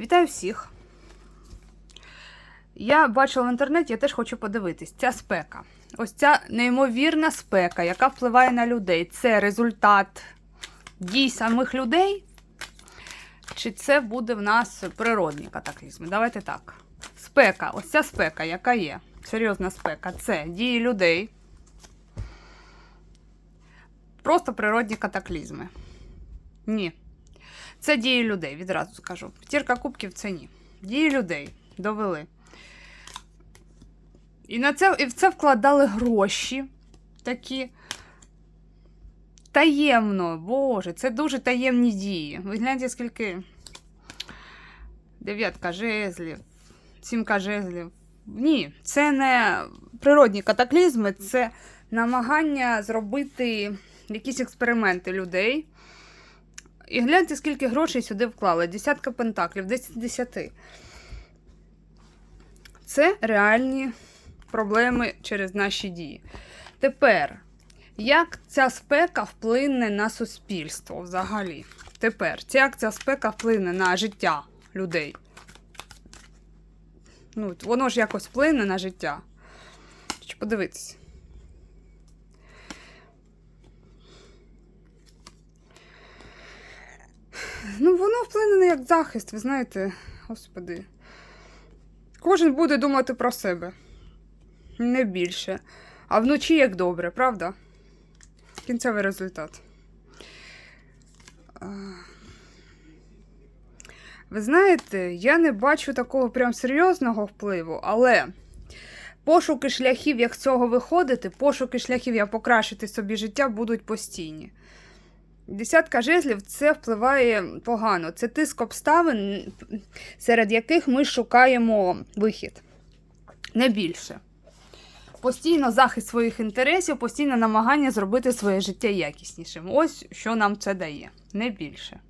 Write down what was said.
Вітаю всіх! Я бачила в інтернеті, я теж хочу подивитись. Ця спека. Ось ця неймовірна спека, яка впливає на людей. Це результат дій самих людей. Чи це буде в нас природні катаклізми? Давайте так. Спека, ось ця спека, яка є. Серйозна спека, це дії людей. Просто природні катаклізми. Ні. Це дії людей, відразу скажу. П'ятірка кубків це ні. Дії людей довели. І на це, і в це вкладали гроші такі. Таємно, Боже, це дуже таємні дії. Ви гляньте, скільки. Дев'ятка жезлів, сімка жезлів. Ні, це не природні катаклізми, це намагання зробити якісь експерименти людей. І гляньте, скільки грошей сюди вклали. Десятка пентаклів, 10 з 10. Це реальні проблеми через наші дії. Тепер, як ця спека вплине на суспільство взагалі? Тепер, як ця спека вплине на життя людей? Ну, воно ж якось вплине на життя. Чи подивитися? Ну, воно вплине як захист, ви знаєте, господи. Кожен буде думати про себе. Не більше. А вночі як добре, правда? Кінцевий результат. Ви знаєте, я не бачу такого прям серйозного впливу, але пошуки шляхів, як з цього виходити, пошуки шляхів, як покращити собі життя, будуть постійні. Десятка жезлів це впливає погано. Це тиск обставин, серед яких ми шукаємо вихід. Не більше. Постійно захист своїх інтересів, постійне намагання зробити своє життя якіснішим. Ось що нам це дає. Не більше.